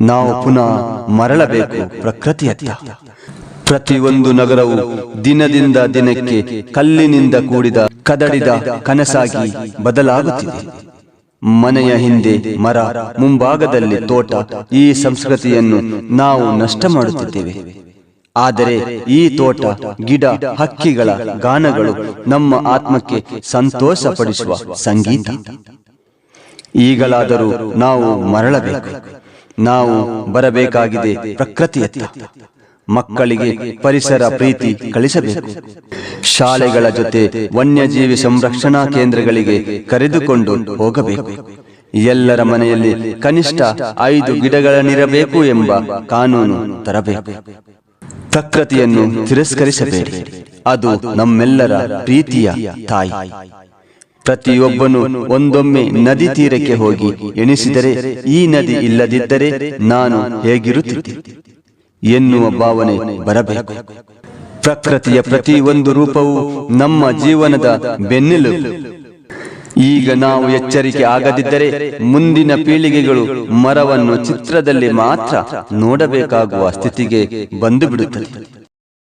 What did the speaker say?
ನಾವು ಪುನಃ ಮರಳಬೇಕು ಪ್ರಕೃತಿಯತ್ತ. ಪ್ರತಿಯೊಂದು ನಗರವು ದಿನದಿಂದ ದಿನಕ್ಕೆ ಕಲ್ಲಿನಿಂದ ಕೂಡಿದ ಕದಡಿದ ಕನಸಾಗಿ ಬದಲಾಗುತ್ತಿದೆ. ಮನೆಯ ಹಿಂದೆ ಮರ, ಮುಂಭಾಗದಲ್ಲಿ ತೋಟ, ಈ ಸಂಸ್ಕೃತಿಯನ್ನು ನಾವು ನಷ್ಟ ಮಾಡುತ್ತಿದ್ದೇವೆ. ಆದರೆ ಈ ತೋಟ, ಗಿಡ, ಹಕ್ಕಿಗಳ ಗಾನಗಳು ನಮ್ಮ ಆತ್ಮಕ್ಕೆ ಸಂತೋಷ ಪಡಿಸುವ ಸಂಗೀತ. ಈಗಲಾದರೂ ನಾವು ಮರಳಬೇಕು. ನಾವು ಬರಬೇಕಾಗಿದೆ ಪ್ರಕೃತಿಯತ್ತ. ಮಕ್ಕಳಿಗೆ ಪರಿಸರ ಪ್ರೀತಿ ಕಳಿಸಬೇಕು. ಶಾಲೆಗಳ ಜೊತೆ ವನ್ಯಜೀವಿ ಸಂರಕ್ಷಣಾ ಕೇಂದ್ರಗಳಿಗೆ ಕರೆದುಕೊಂಡು ಹೋಗಬೇಕು. ಎಲ್ಲರ ಮನೆಯಲ್ಲಿ ಕನಿಷ್ಠ ಐದು ಗಿಡಗಳನ್ನಿರಬೇಕು ಎಂಬ ಕಾನೂನು ತರಬೇಕು. ಪ್ರಕೃತಿಯನ್ನು ತಿರಸ್ಕರಿಸಬೇಡಿ. ಅದು ನಮ್ಮೆಲ್ಲರ ಪ್ರೀತಿಯ ತಾಯಿ. ಪ್ರತಿಯೊಬ್ಬನು ಒಂದೊಮ್ಮೆ ನದಿ ತೀರಕ್ಕೆ ಹೋಗಿ ಎಣಿಸಿದರೆ ಈ ನದಿ ಇಲ್ಲದಿದ್ದರೆ ನಾನು ಹೇಗಿರುತ್ತಿದ್ದೆ ಎನ್ನುವ ಭಾವನೆ ಬರಬೇಕು. ಪ್ರಕೃತಿಯ ಪ್ರತಿ ಒಂದು ರೂಪವು ನಮ್ಮ ಜೀವನದ ಬೆನ್ನೆಲುಬು. ಈಗ ನಾವು ಎಚ್ಚರಿಕೆ ಆಗದಿದ್ದರೆ ಮುಂದಿನ ಪೀಳಿಗೆಗಳು ಮರವನ್ನು ಚಿತ್ರದಲ್ಲಿ ಮಾತ್ರ ನೋಡಬೇಕಾಗುವ ಸ್ಥಿತಿಗೆ ಬಂದು ಬಿಡುತ್ತದೆ